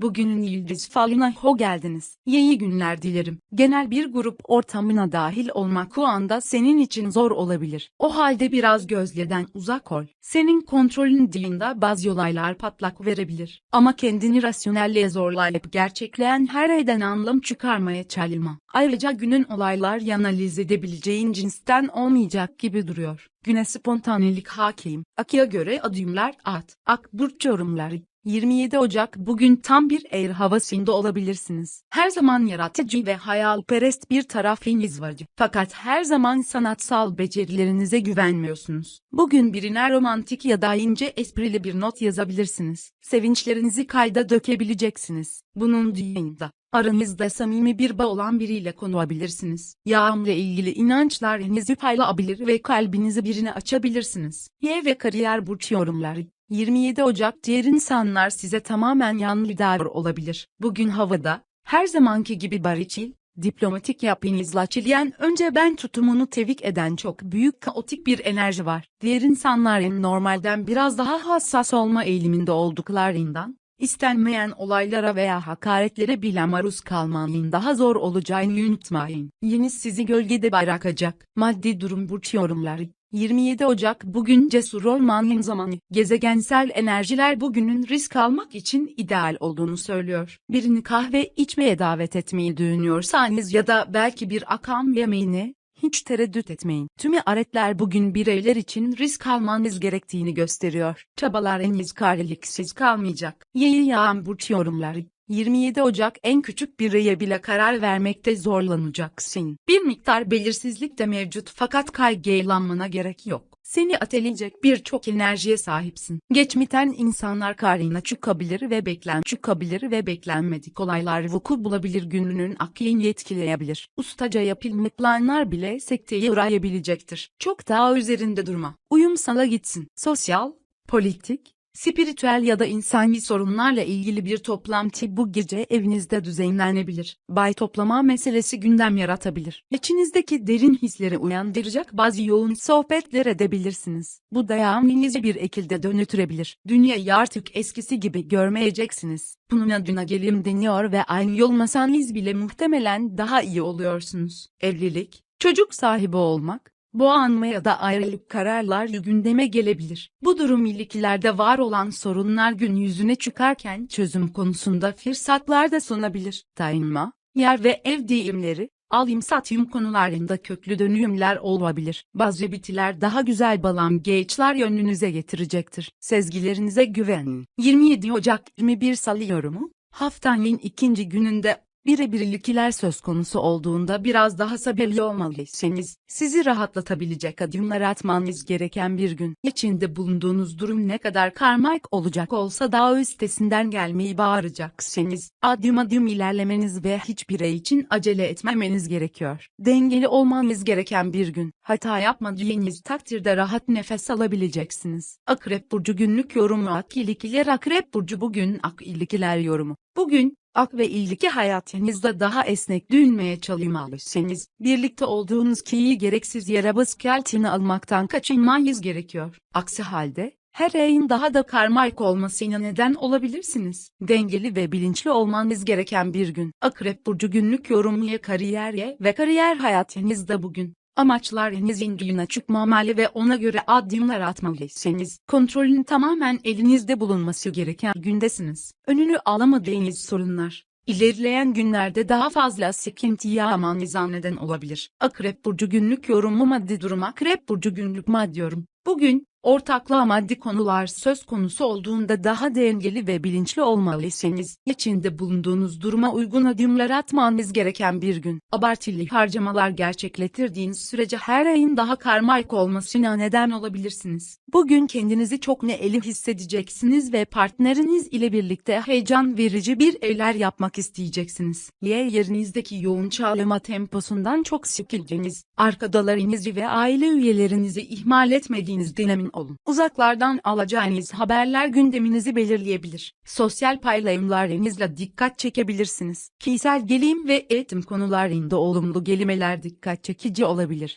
Bugünün yıldız falına ho geldiniz. İyi günler dilerim. Genel bir grup ortamına dahil olmak o anda senin için zor olabilir. O halde biraz gözleden uzak ol. Senin kontrolün dışında bazı olaylar patlak verebilir. Ama kendini rasyonelliğe zorlayıp gerçekleyen her şeyden anlam çıkarmaya çalışma. Ayrıca günün olaylar analiz edebileceğin cinsten olmayacak gibi duruyor. Güne spontanelik hakim. Akıya göre adımlar at. Ak burç yorumları. 27 Ocak bugün tam bir air havasında olabilirsiniz. Her zaman yaratıcı ve hayalperest bir tarafınız var. Fakat her zaman sanatsal becerilerinize güvenmiyorsunuz. Bugün birine romantik ya da ince esprili bir not yazabilirsiniz. Sevinçlerinizi kayda dökebileceksiniz. Bunun dışında Aranızda samimi bir bağ olan biriyle konuşabilirsiniz. Yağımla ilgili inançlarınızı paylaşabilir ve kalbinizi birine açabilirsiniz. Y ve kariyer burç yorumları. 27 Ocak diğer insanlar size tamamen yanlı davranır olabilir. Bugün havada, her zamanki gibi bariçil, diplomatik yapınızla çileyen önce ben tutumunu tevik eden çok büyük kaotik bir enerji var. Diğer insanların normalden biraz daha hassas olma eğiliminde olduklarından, İstenmeyen olaylara veya hakaretlere bile maruz kalmanın daha zor olacağını unutmayın. Yeni sizi gölgede bırakacak. Maddi durum burç yorumları. 27 Ocak bugün cesur olmanın zamanı. Gezegensel enerjiler bugünün risk almak için ideal olduğunu söylüyor. Birini kahve içmeye davet etmeyi düşünüyorsanız ya da belki bir akam yemeğine, hiç tereddüt etmeyin. Tüm aletler bugün bireyler için risk almanız gerektiğini gösteriyor. Çabalarınız kareliksiz kalmayacak. Yeni yağan burç yorumları. 27 Ocak en küçük bir reye bile karar vermekte zorlanacaksın. Bir miktar belirsizlik de mevcut fakat kaygılanmana gerek yok. Seni ateleyecek birçok enerjiye sahipsin. Geçmiten insanlar karşına çıkabilir ve beklen çıkabilir ve beklenmedik olaylar vuku bulabilir gününün aklını etkileyebilir. Ustaca yapılmış planlar bile sekteye uğrayabilecektir. Çok daha üzerinde durma. Uyum sana gitsin. Sosyal, politik, Spiritüel ya da insani sorunlarla ilgili bir toplantı bu gece evinizde düzenlenebilir. Bay toplama meselesi gündem yaratabilir. İçinizdeki derin hisleri uyandıracak bazı yoğun sohbetler edebilirsiniz. Bu dayağınızı bir ekilde dönütürebilir. Dünyayı artık eskisi gibi görmeyeceksiniz. Bunun adına gelim deniyor ve aynı yol masanız bile muhtemelen daha iyi oluyorsunuz. Evlilik, çocuk sahibi olmak, boğanma ya da ayrılık kararlar gündeme gelebilir. Bu durum ilişkilerde var olan sorunlar gün yüzüne çıkarken çözüm konusunda fırsatlar da sunabilir. Daima, yer ve ev deyimleri, alım satım konularında köklü dönümler olabilir. Bazı bitiler daha güzel balam geçler yönünüze getirecektir. Sezgilerinize güvenin. 27 Ocak 21 Salı yorumu, haftanın ikinci gününde birebir ilişkiler söz konusu olduğunda biraz daha sabırlı olmalısınız. Sizi rahatlatabilecek adımlar atmanız gereken bir gün. İçinde bulunduğunuz durum ne kadar karmaik olacak olsa daha üstesinden gelmeyi bağıracaksınız. Adım adım ilerlemeniz ve hiçbir için acele etmemeniz gerekiyor. Dengeli olmanız gereken bir gün. Hata yapmadığınız takdirde rahat nefes alabileceksiniz. Akrep Burcu günlük yorumu Ak ilişkiler Akrep Burcu bugün Ak ilişkiler yorumu. Bugün, ak ve ilgili hayatınızda daha esnek düşünmeye çalışmalısınız. Birlikte olduğunuz kişiyi gereksiz yere baskı altına almaktan kaçınmanız gerekiyor. Aksi halde, her ayın daha da karmaik olmasına neden olabilirsiniz. Dengeli ve bilinçli olmanız gereken bir gün. Akrep Burcu günlük yorumluya kariyerye ve kariyer hayatınızda bugün. Amaçlarınızın güne çıkmamalı ve ona göre adımlar atmalısınız. Kontrolün tamamen elinizde bulunması gereken gündesiniz. Önünü alamadığınız sorunlar. İlerleyen günlerde daha fazla sıkıntıya amanıza neden olabilir. Akrep Burcu günlük yorumu maddi durum Akrep Burcu günlük maddi yorum. Bugün, ortaklığa maddi konular söz konusu olduğunda daha dengeli ve bilinçli olmalısınız. İçinde bulunduğunuz duruma uygun adımlar atmanız gereken bir gün. Abartılı harcamalar gerçekletirdiğiniz sürece her ayın daha karmaik olmasına neden olabilirsiniz. Bugün kendinizi çok neeli hissedeceksiniz ve partneriniz ile birlikte heyecan verici bir evler yapmak isteyeceksiniz. Y yerinizdeki yoğun çalışma temposundan çok sıkıldınız. Arkadalarınızı ve aile üyelerinizi ihmal etmediğinizden olun. Uzaklardan alacağınız haberler gündeminizi belirleyebilir. Sosyal paylaşımlarınızla dikkat çekebilirsiniz. Kişisel gelim ve eğitim konularında olumlu gelimeler dikkat çekici olabilir.